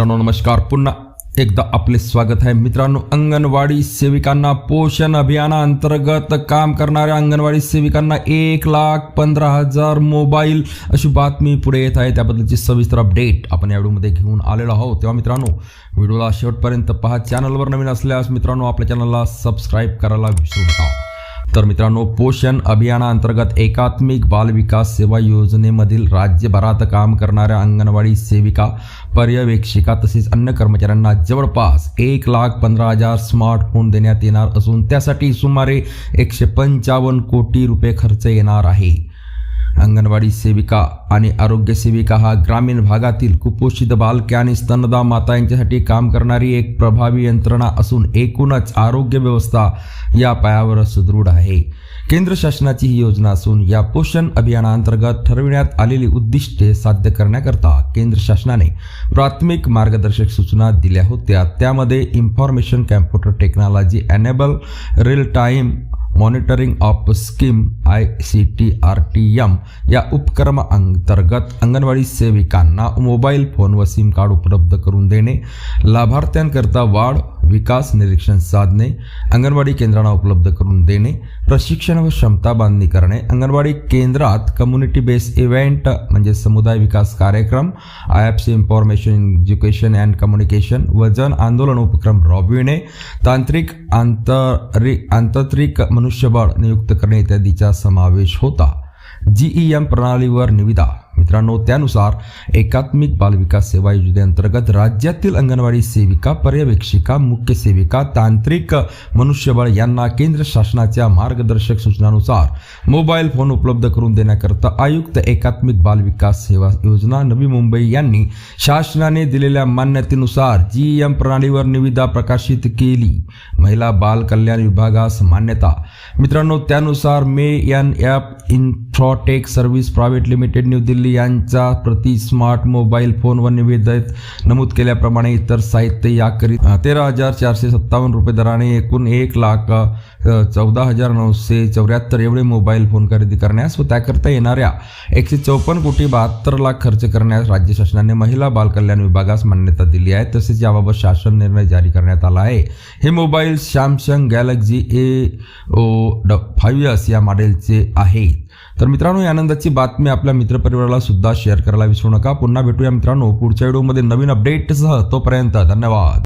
मित्रांनो नमस्कार. पुन्हा एकदा आपले स्वागत आहे. मित्रांनो अंगणवाडी सेविकांना पोषण अभियानाअंतर्गत काम करणाऱ्या अंगणवाडी सेविकांना एक लाख पंधरा हजार मोबाईल अशी बातमी पुढे येत आहे. त्याबद्दलची सविस्तर अपडेट आपण या व्हिडिओमध्ये घेऊन आलेलो आहोत. तेव्हा मित्रांनो व्हिडिओला शेवटपर्यंत पहा. चॅनलवर नवीन असल्यास मित्रांनो आपल्या चॅनलला सबस्क्राईब करायला विसरू नका. तर मित्रांनो पोषण अभियानाअंतर्गत एकात्मिक बाल विकास सेवा योजनेमधील राज्यभरात काम करणाऱ्या अंगणवाडी सेविका पर्यवेक्षिका तसेच अन्य कर्मचाऱ्यांना जवळपास एक लाख पंधरा हजार स्मार्टफोन देण्यात येणार असून त्यासाठी सुमारे एकशे पंचावन्न कोटी रुपये खर्च येणार आहे. अंगणवाडी सेविका आणि आरोग्य सेविका हा ग्रामीण भागातील कुपोषित बालके आणि स्तनदा माता यांच्यासाठी काम करणारी एक प्रभावी यंत्रणा असून एकूणच आरोग्य व्यवस्था या पायावर सुदृढ आहे. केंद्र शासनाची ही योजना असून या पोषण अभियानाअंतर्गत ठरविण्यात आलेली उद्दिष्टे साध्य करण्याकरता केंद्र शासनाने प्राथमिक मार्गदर्शक सूचना दिल्या होत्या. त्यामध्ये information computer technology enabled real time monitoring of scheme I C T R T M या उपक्रमाअंतर्गत अंगणवाडी सेविकांना मोबाईल फोन व सिम कार्ड उपलब्ध करून देणे लाभार्थ्यांकरता वाढ विकास निरीक्षण साधने अंगणवाडी केंद्रांना उपलब्ध करून देणे प्रशिक्षण व क्षमता बांधणी करणे अंगणवाडी केंद्रात कम्युनिटी बेस्ड इव्हेंट म्हणजे समुदाय विकास कार्यक्रम I F C information education and communication वजन आंदोलन उपक्रम राबविणे तांत्रिक आंतरि आंतरिक मनुष्यबळ नियुक्त करणे इत्यादीचा समावेश होता. जीई एम प्रणालीवर निविदा. मित्रांनो त्यानुसार एकात्मिक बालविकास सेवा योजनेअंतर्गत राज्यातील अंगणवाडी सेविका पर्यवेक्षिका मुख्य सेविका तांत्रिक मनुष्यबळ यांना केंद्र शासनाच्या मार्गदर्शक सूचनानुसार मोबाईल फोन उपलब्ध करून देण्याकरता आयुक्त एकात्मिक बालविकास सेवा योजना नवी मुंबई यांनी शासनाने दिलेल्या मान्यतेनुसार जी एम प्रणालीवर निविदा प्रकाशित केली. महिला बाल कल्याण विभागास मान्यता. मित्रांनो त्यानुसार मे N F tech service private limited New Delhi यांचा प्रति स्मार्ट मोबाईल फोनवर निवेदित नमूद केल्याप्रमाणे इतर साहित्य याकरिता तेरा हजार चारशे सत्तावन्न रुपये दराने एकूण एक लाख चौदा हजार नऊशे चौऱ्याहत्तर एवढे मोबाईल फोन खरेदी करण्यास व त्याकरता येणाऱ्या एकशे चौपन्न कोटी बहात्तर लाख खर्च करण्यास राज्य शासनाने महिला बालकल्याण विभागास मान्यता दिली आहे. तसेच याबाबत शासन निर्णय जारी करण्यात आला आहे. हे mobile Samsung Galaxy A O ड फाईव्ह एस या मॉडेलचे आहेत तर मित्रांनो या आनंदाची बातमी आपल्या मित्रपरिवाराला सुद्धा शेअर करायला विसरू नका. पुन्हा भेटूया मित्रांनो पुढच्या व्हिडिओमध्ये नवीन अपडेटसह तोपर्यंत धन्यवाद.